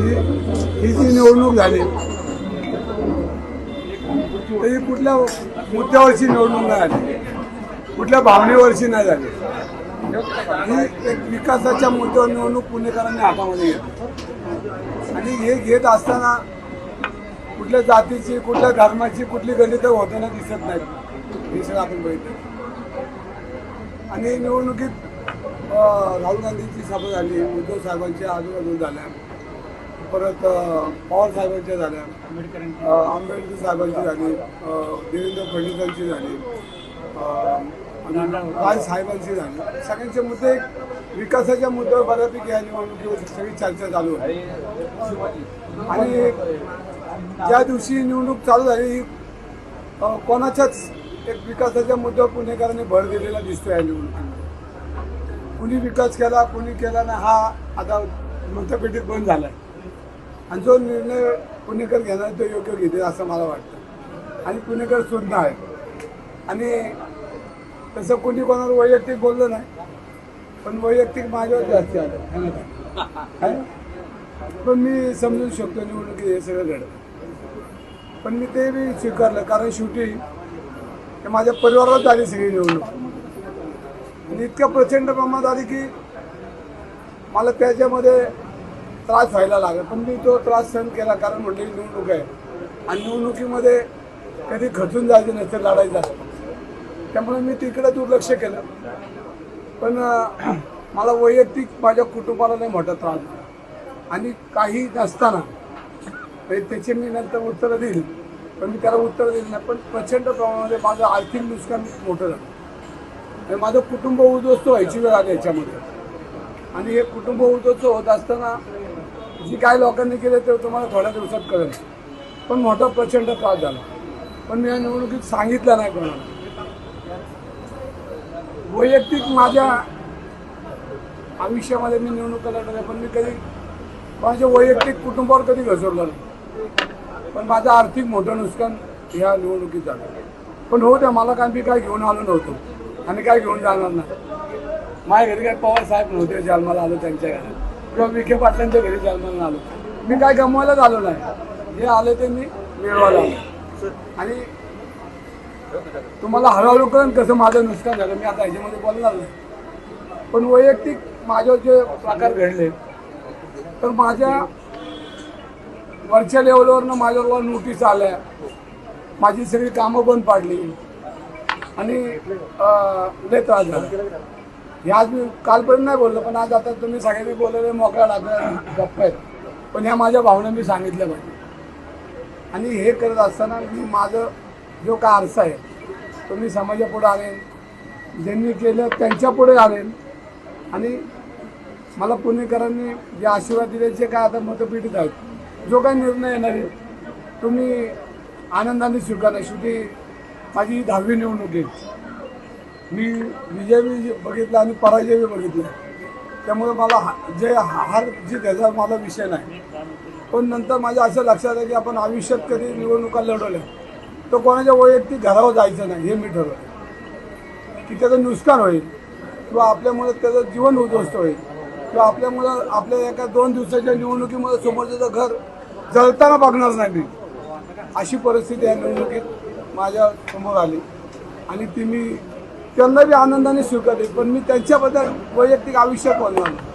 ही ही जी निवडणूक झाली तर ही कुठल्या मुद्द्यावरची निवडणूक नाही झाली कुठल्या भावनेवरची नाही झाली. ही एक विकासाच्या मुद्द्यावर निवडणूक पुणेकरांनी हातामध्ये घेतली. आणि हे घेत असताना कुठल्या जातीची कुठल्या धर्माची कुठली गणितं होताना दिसत नाही हे सगळं आपण बघितलं. आणि निवडणुकीत राहुल गांधींची सभा झाली उद्धव साहेबांच्या आजूबाजू झाल्या. परत पवार साहेबांच्या झाल्या. आंबेडकर साहेबांची झाली. देवेंद्र फडणवीसांची झाली. राज साहेबांची झाली. सगळ्यांचे मुद्दे विकासाच्या मुद्द्यावर बऱ्यापैकी या निवडणुकीवर सगळी चर्चा चालू आहे आणि ज्या दिवशी निवडणूक चालू झाली ही कोणाच्याच एक विकासाच्या मुद्द्यावर पुणेकरांनी भर दिलेला दिसतो या निवडणुकीमध्ये. कुणी विकास केला कुणी केला नाही हा आता मतपेटीत बंद झाला आहे आणि जो निर्णय पुणेकर घेणार तो योग्य घेतील असं मला वाटतं. आणि पुणेकर सुद्धा आहे आणि तसं कोणी कोणावर वैयक्तिक बोललं नाही पण वैयक्तिक माझ्यावर जास्त आलं. ना काय? पण मी समजून शकतो निवडणुकीत हे सगळं घडतं. पण मी ते बी स्वीकारलं कारण शेवटी हे माझ्या परिवारात झाली सगळी निवडणूक. आणि इतक्या प्रचंड प्रमाणात आली की मला त्याच्यामध्ये त्रास व्हायला लागला. पण मी तो त्रास सहन केला कारण म्हटलं ही निवडणूक आहे. आणि निवडणुकीमध्ये कधी खचून जायचं नसतं लढायचं असतं त्यामुळे मी तिकडे दुर्लक्ष केलं. पण मला वैयक्तिक माझ्या कुटुंबाला नाही मोठा त्रास. आणि काही नसताना म्हणजे त्याचे मी नंतर उत्तरं देईल पण मी त्याला उत्तर देईल नाही. पण प्रचंड प्रमाणामध्ये माझं आर्थिक नुकसान मोठं झालं. आणि माझं कुटुंब उद्ध्वस्त व्हायची वेळ आली याच्यामध्ये. आणि हे कुटुंब उद्ध्वस्त होत असताना जी काय लोकांनी केले ते तुम्हाला थोड्या दिवसात कळेल. पण मोठा प्रचंड त्रास झाला. पण मी या निवडणुकीत सांगितलं नाही कोणाला. वैयक्तिक माझ्या आयुष्यामध्ये मी निवडणुका लढवल्या पण मी कधी माझ्या वैयक्तिक कुटुंबावर कधी घसरलो नाही. पण माझं आर्थिक मोठं नुकसान ह्या निवडणुकीत झालं. पण हो त्या मला काय मी काय घेऊन आलो नव्हतो. आणि काय घेऊन जाणार नाही. माझ्या घरी काय पवार साहेब नव्हते जन्माला आलो त्यांच्या घरात. किंवा विखे पाटलांच्या घरी जन्माला आलो. मी काय गमवायलाच आलो नाही. जे आलं ते मी मिळवायला आलो. आणि तुम्हाला हळूहळू कळून कसं माझं नुकसान झालं. मी आता ह्याच्यामध्ये बोलणार नाही. पण वैयक्तिक माझ्यावर जे प्रकार घडले तर माझ्या वरच्या लेवलवरनं माझ्यावर नोटीस आल्या. माझी सगळी कामं बंद पाडली. आणि लय त्रास झाला. हे आज मी कालपर्यंत नाही बोललो पण आज आता तुम्ही सगळ्यांनी बोललेले मोकळा टाकला गप्प आहेत. पण ह्या माझ्या भावना मी सांगितल्या पाहिजे. आणि हे करत असताना मी माझं जो काय आरसा आहे तो मी समाजापुढे आणेन ज्यांनी केलं त्यांच्यापुढे आणेन. आणि मला पुणेकरांनी जे आशीर्वाद दिले जे काय आता मतपेटीत आहेत जो काय निर्णय येणार आहे तुम्ही आनंदाने स्वीकारा शेवटी माझी ही दहावी निवडणूक आहे. मी विजय बी बघितला आणि पराजय बी बघितला. त्यामुळे मला हा- जे हार जी त्याचा मला विषय नाही. पण नंतर माझ्या असं लक्षात आहे की आपण आयुष्यात कधी निवडणुका लढवल्या तर कोणाच्या वैयक्तिक घरावर जायचं नाही हे मी ठरवलं. की त्याचं नुकसान होईल किंवा आपल्यामुळे त्याचं जीवन उद्ध्वस्त होईल किंवा आपल्यामुळं आपल्या एका दोन दिवसाच्या निवडणुकीमुळे समोरचं घर जळताना बघणार नाही मी. अशी परिस्थिती या निवडणुकीत माझ्यासमोर आली. आणि ती मी त्यांना बी आनंदाने स्वीकारली पण मी त्यांच्याबद्दल वैयक्तिक आयुष्यात बोलणार नाही.